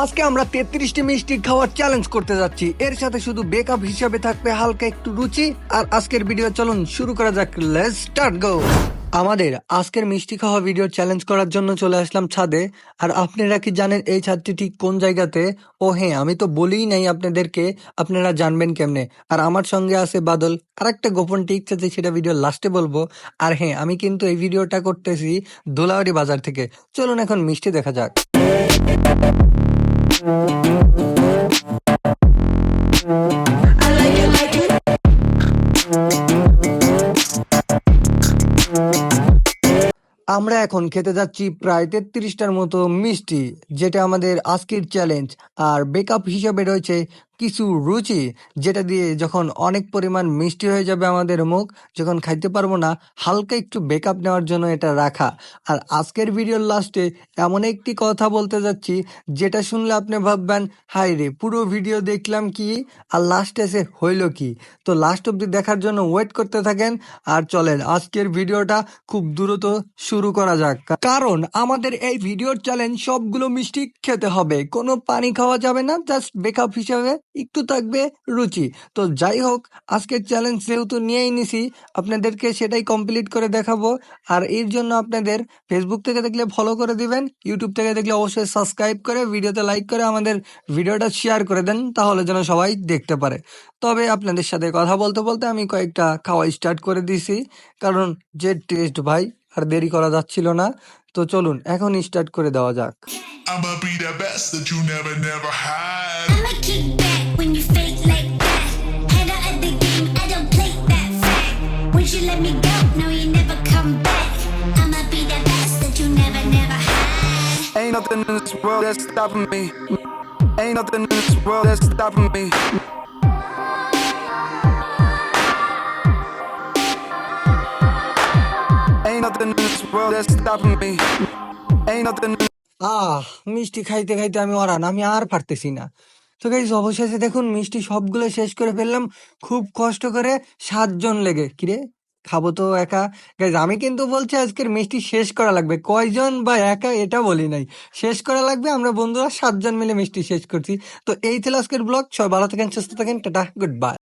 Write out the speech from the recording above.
আজকে আমরা তেত্রিশটি মিষ্টি খাওয়ার চ্যালেঞ্জ করতে যাচ্ছি। এর সাথে শুধু বেকআপ হিসাবে থাকবে হালকা একটু রুচি। আর আজকের ভিডিও চলুন শুরু করা যাক। লেটস স্টার্ট গো আমাদের আজকের মিষ্টি খাওয়া ভিডিও চ্যালেঞ্জ করার জন্য চলে আসলাম ছাদে। আর আপনারা কি জানেন এই ছাদটি ঠিক কোন জায়গাতে? ও হ্যাঁ আমি তো বলিই নাই আপনাদেরকে, আপনারা জানবেন কেমনে। আর আমার সঙ্গে আছে বাদল। আর একটা গোপন টিক আছে, সেটা ভিডিও লাস্টে বলব। আর হ্যাঁ আমি কিন্তু এই ভিডিওটা করতেছি দোলাওয়ারি বাজার থেকে। চলুন এখন মিষ্টি দেখা যাক। আমরা এখন খেতে যাচ্ছি প্রায় তেত্রিশটার মতো মিষ্টি, যেটা আমাদের আজকের চ্যালেঞ্জ আর বেকআপ হিসাবে রয়েছে কিছু রুচি যেটা দিয়ে যখন অনেক পরিমাণ মিষ্টি হয়ে যাবে আমাদের মুখ, যখন খাইতে পারব না, হালকা একটু বেকআপ নেওয়ার জন্য এটা রাখা। আর আজকের ভিডিওর লাস্টে এমন একটি কথা বলতে যাচ্ছি, যেটা শুনলে আপনি ভাববেন, হাই রে, পুরো ভিডিও দেখলাম কি? আর লাস্টে এসে হইল কি? তো লাস্ট অব্দি দেখার জন্য ওয়েট করতে থাকেন, আর চলেন আজকের ভিডিওটা খুব দ্রুত শুরু করা যাক। কারণ আমাদের এই ভিডিওর চ্যালেঞ্জ সবগুলো মিষ্টি খেতে হবে, কোনো পানি খাওয়া যাবে না জাস্ট বেকআপ হিসাবে। একটু থাকবে রুচি। তো যাই হোক আজকের চ্যালেঞ্জ যেহেতু নিয়েই নিছি আপনাদেরকে সেটাই কমপ্লিট করে দেখাবো। আর এর জন্য আপনাদের ফেসবুক থেকে দেখলে ফলো করে দিবেন ইউটিউব থেকে দেখলে অবশ্যই সাবস্ক্রাইব করে ভিডিওতে লাইক করে আমাদের ভিডিওটা শেয়ার করে দেন তাহলে যেন সবাই দেখতে পারে। তবে আপনাদের সাথে কথা বলতে বলতে আমি কয়েকটা খাওয়া স্টার্ট করে দিয়েছি কারণ যে টেস্ট ভাই আর দেরি করা যাচ্ছিল না। তো চলুন এখন স্টার্ট করে দেওয়া যাক। I'ma be the best that you never, never had. আহ মিষ্টি খাইতে খাইতে আমি অরান আমি আর পারতেছি না। তো গাইস অবশেষে দেখুন মিষ্টি সবগুলো শেষ করে ফেললাম। খুব কষ্ট করে সাতজন লেগে। কিরে খাব তো একা। গাইজ আমি কিন্তু বলছি আজকের মিষ্টি শেষ করা লাগবে। কয়জন বা একা এটা বলি নাই। শেষ করা লাগবে, আমরা বন্ধুরা সাতজন মিলে মিষ্টি শেষ করছি। তো এই ছিল আজকের ব্লগ সবাই ভালো থাকেন, সুস্থ থাকেন, টাটা গুড বাই